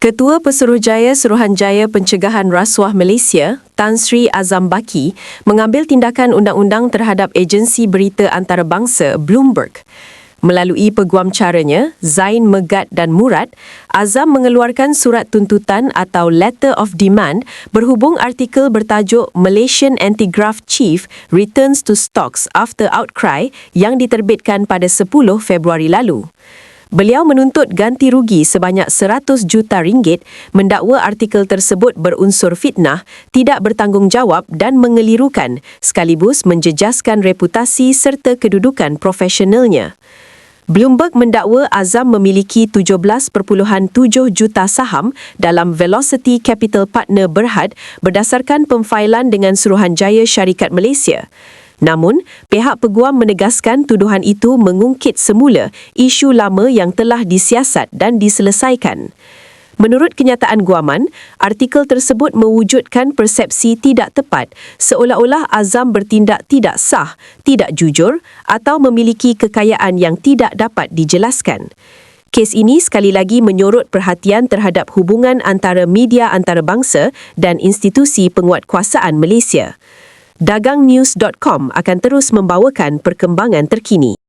Ketua Pesuruhjaya Suruhanjaya Pencegahan Rasuah Malaysia, Tan Sri Azam Baki, mengambil tindakan undang-undang terhadap agensi berita antarabangsa Bloomberg. Melalui peguam caranya, Zain Megat dan Murad, Azam mengeluarkan surat tuntutan atau Letter of Demand berhubung artikel bertajuk Malaysian Anti-Graft Chief Returns to Stocks After Outcry yang diterbitkan pada 10 Februari lalu. Beliau menuntut ganti rugi sebanyak 100 juta ringgit mendakwa artikel tersebut berunsur fitnah, tidak bertanggungjawab dan mengelirukan sekaligus menjejaskan reputasi serta kedudukan profesionalnya. Bloomberg mendakwa Azam memiliki 17.7 juta saham dalam Velocity Capital Partner Berhad berdasarkan pemfailan dengan Suruhanjaya Syarikat Malaysia. Namun, pihak peguam menegaskan tuduhan itu mengungkit semula isu lama yang telah disiasat dan diselesaikan. Menurut kenyataan guaman, artikel tersebut mewujudkan persepsi tidak tepat seolah-olah Azam bertindak tidak sah, tidak jujur atau memiliki kekayaan yang tidak dapat dijelaskan. Kes ini sekali lagi menyorot perhatian terhadap hubungan antara media antarabangsa dan institusi penguatkuasaan Malaysia. Dagangnews.com akan terus membawakan perkembangan terkini.